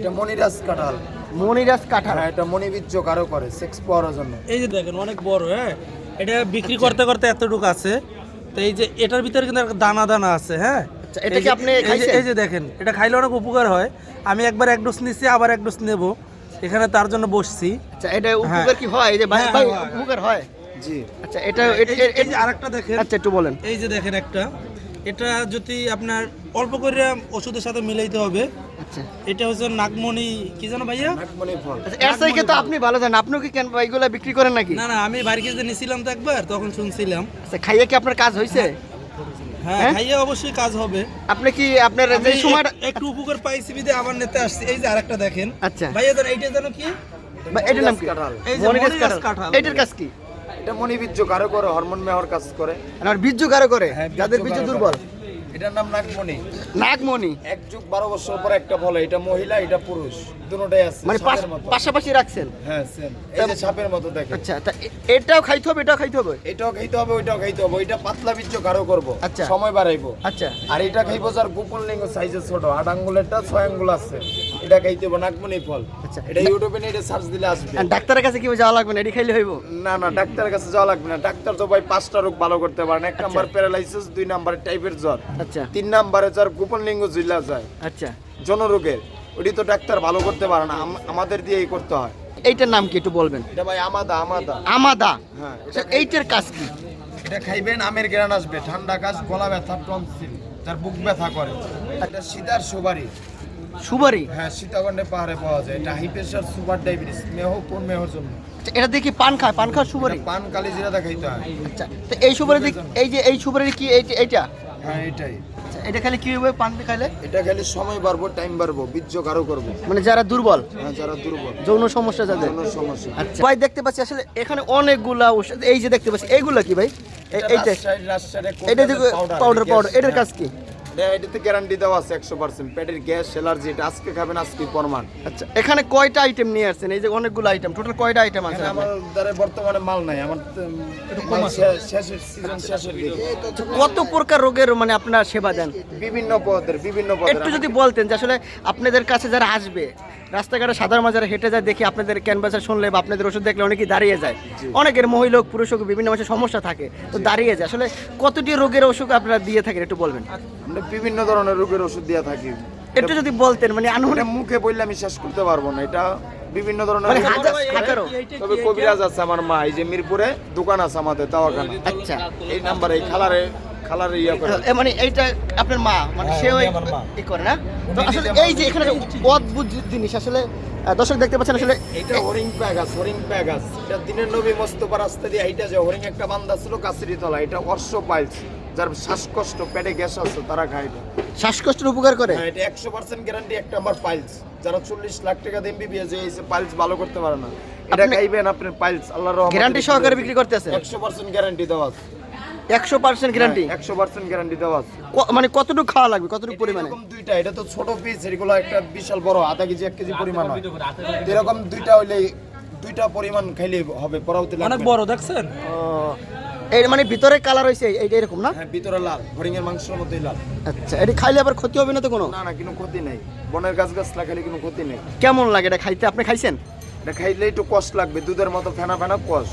এটা মনিরাজ কাঁঠাল। মনিরাজ কাঁঠাল। হ্যাঁ এটা মনিবীর্য কারও করে সেক্স পাওয়ার জন্য। এই যে দেখেন অনেক বড় হ্যাঁ? এটা বিক্রি করতে করতে এতটুকু আছে। তো এই যে এটার ভিতরে কিন্তু দানা দানা আছে হ্যাঁ? আচ্ছা, এটা কি আপনি এই যে- খাইছেন? এই যে দেখেন এটা খাইলে অনেক উপকার হয়। আমি একবার এক ডোজ নিচ্ছি আবার এক ডোজ নেব। এখানে তার জন্য বসছি। আচ্ছা এটা উপকার কি হয়? এই যে ভাই হ্যাঁ, ভাই উপকার হয়? জি। আচ্ছা এটা এই এটা- এই যে আরেকটা দেখেন। আচ্ছা একটু বলেন। এই যে দেখেন একটা। এটা যদি আপনার অল্প করে ওষুধের সাথে মিলাইতে হবে আচ্ছা। এটা হচ্ছে নাগমণি কি জানো ভাইয়া? নাগমণি ফল। আচ্ছা এর থেকে তো আপনি ভালো জানেন। আপনিও কি কেন এগুলা বিক্রি করেন নাকি? না না আমি বাড়ি নিছিলাম তো একবার তখন শুনছিলাম। আচ্ছা খাইয়ে কি আপনার কাজ হয়েছে? হ্যাঁ হ্যাঁ? খাইয়ে অবশ্যই কাজ হবে। আপনি কি আপনার যে সময় একটু উপকার পাইছি বিদে আবার নিতে আসছি। এই যে আরেকটা দেখেন। আচ্ছা। ভাইয়া এইটা জানো কি? এটার নাম কি? কাঁঠাল। এই যে কাঁঠাল। এটার কাজ কি? এটা মনিবীর্য কারও করে হরমোন মেহর কাজ করে। আর বীর্য কারও করে? হ্যাঁ, যাদের বীর্য দুর্বল। এটার নাম নাগমণি। নাগমণি? এক যুগ বারো বছর পর একটা ফল এটা মহিলা এটা পুরুষ দুটোটাই আছে মানে পাশাপাশি রাখছেন? হ্যাঁ সেম এই যে সাপের মতো দেখে আচ্ছা তা এটাও খাইতে হবে এটাও খাইতে হবে? এটাও খাইতে হবে ওইটাও খাইতে হবে। ওইটা পাতলা বীর্য করব। আচ্ছা। সময় বাড়াইবো। আচ্ছা। আর এটা খাইবো যার গোপন লিঙ্গ সাইজে ছোট। আট আঙ্গুলেরটা ছয় আঙ্গুল আছে। এটা খাইতে হবে নাগমণি ফল। আচ্ছা। এটা ইউটিউবে নিয়ে এটা সার্চ দিলে আসবে। ডাক্তারের কাছে কি যাওয়া লাগবে না? এটি খাইলে হইব? না না ডাক্তারের কাছে যাওয়া লাগবে না। ডাক্তার তো ভাই পাঁচটা রোগ ভালো করতে পারেন এক নাম্বার প্যারালাইসিস দুই নাম্বার টাইপের জ্বর। আচ্ছা। তিন নাম্বারে যার গোপন লিঙ্গ জিলা যায়। আচ্ছা। জনরোগের। ওটি তো ডাক্তার ভালো করতে পারে না। আম- আমাদের দিয়েই করতে হয়। এইটার নাম কি একটু বলবেন? এটা ভাই আমাদা আমাদা। আমাদা? হ্যাঁ। আচ্ছা, এইটার কাজ কি? এটা খাইবেন আমের গ্রান আসবে। ঠান্ডা কাজ গলা ব্যথা টনসিল। যার বুক ব্যথা করে। এটা সীতার সুবারি সুবারি হ্যাঁ সীতাকণ্ডে পাহাড়ে পাওয়া যায়। এটা হাই প্রেশার সুগার ডায়াবেটিস মেহ কোন মেহর জন্য? আচ্ছা, এটা দেখি পান খায় পান খাওয়ার সুবারি পান কালি জিরা দেখাইতে হয়। আচ্ছা। তো এই সুবারি এই যে এই সুবারি কি এইটা? হ্যাঁ এটাই। আচ্ছা, এটা খালি কি হবে পান খাইলে? এটা খেলে সময় বাড়বো টাইম বাড়বো বীর্য কারও করব। মানে যারা দুর্বল। হ্যাঁ যারা দুর্বল। যৌন সমস্যা যাদের। যৌন সমস্যা। আচ্ছা। ভাই দেখতে পাচ্ছি আসলে এখানে অনেকগুলা ওষুধ এই যে দেখতে পাচ্ছি এইগুলা কি ভাই? এই- এইটা এটা পাউডার পাউডার এটার কাজ কি? এটাতে গ্যারান্টি দেওয়া আছে একশো পার্সেন্ট পেটের গ্যাস অ্যালার্জি এটা আজকে খাবেন আজকে প্রমাণ। আচ্ছা এখানে কয়টা আইটেম নিয়ে আসছেন? এই যে অনেকগুলো আইটেম টোটাল কয়টা আইটেম আছে আমার দ্বারা বর্তমানে মাল নাই আমার শেষের সিজন শেষের দিকে। কত প্রকার রোগের মানে আপনার সেবা দেন? বিভিন্ন পদের বিভিন্ন পদের একটু যদি বলতেন যে আসলে আপনাদের কাছে যারা আসবে রাস্তাঘাটে সাধারণ মাঝারে হেঁটে যায় দেখি আপনাদের ক্যানভাসে শুনলে বা আপনাদের ওষুধ দেখলে অনেকেই দাঁড়িয়ে যায়। অনেকের মহিলা পুরুষ হোক বিভিন্ন মানুষের সমস্যা থাকে তো দাঁড়িয়ে যায়। আসলে কতটি রোগের ওষুধ আপনারা দিয়ে থাকেন একটু বলবেন? আমরা বিভিন্ন ধরনের রোগের ওষুধ দিয়ে থাকি। একটু যদি বলতেন মানে আনুমানিক মুখে বললে আমি শেষ করতে পারব না এটা বিভিন্ন ধরনের মানে। তবে কবিরাজ আছে আমার মা এই যে মিরপুরে দোকান আছে আমাদের দাওয়াখানা। আচ্ছা। এই নাম্বারে এই খালারে খালারে ইয়া করে। মানে এইটা আপনার মা মানে হ্যাঁ, সেও। ই করে না? তো আসলে এই যে এখানে অদ্ভুত জিনিস আসলে দর্শক দেখতে পাচ্ছেন আসলে এটা হরিং প্যাগাস হরিং প্যাগাস। এটা দিনের নবী মোস্তফা রাস্তা দিয়ে এইটা যে হরিং একটা বান্দা ছিল কাছেরই তলা এটা অর্শ পাইলস যার শ্বাসকষ্ট পেটে গ্যাস আছে তারা খায় এটা শ্বাসকষ্টের উপকার করে? হ্যাঁ, এটা একশো পার্সেন্ট গ্যারান্টি একটা আমার পাইলস। যারা চল্লিশ লাখ টাকা দিয়ে এমবিবিএস যে এসে পাইলস ভালো করতে পারে না। এটা খাইবেন আপনার পাইলস আল্লাহর গ্যারান্টি সহকারে বিক্রি করতে আছে একশো পার্সেন্ট গ্যারান্টি দেওয়া আছে। একশো পার্সেন্ট গ্যারান্টি একশো পার্সেন্ট গ্যারান্টি দেওয়া আছে। মানে কতটুকু খাওয়া লাগবে? কতটুকু পরিমাণে? এরকম দুইটা এটা তো ছোট পিস এগুলো একটা বিশাল বড় আধা কেজি এক কেজি পরিমাণ হয়। এরকম দুইটা হইলে দুইটা পরিমাণ খাইলে হবে পরবর্তী অনেক বড় দেখছেন? এর মানে ভিতরে কালার হয়েছে এইটা এরকম না? হ্যাঁ ভিতরে লাল হরিং এর মাংসের মধ্যেই লাল। আচ্ছা এটি খাইলে আবার ক্ষতি হবে না তো কোনো? না না কোনো ক্ষতি নেই। বনের গাছ গাছ লাগালে কোনো ক্ষতি নেই। কেমন লাগে এটা খাইতে? আপনি খাইছেন? এটা খাইলে একটু কষ্ট লাগবে দুধের মতো ফেনা ফেনা কষ্ট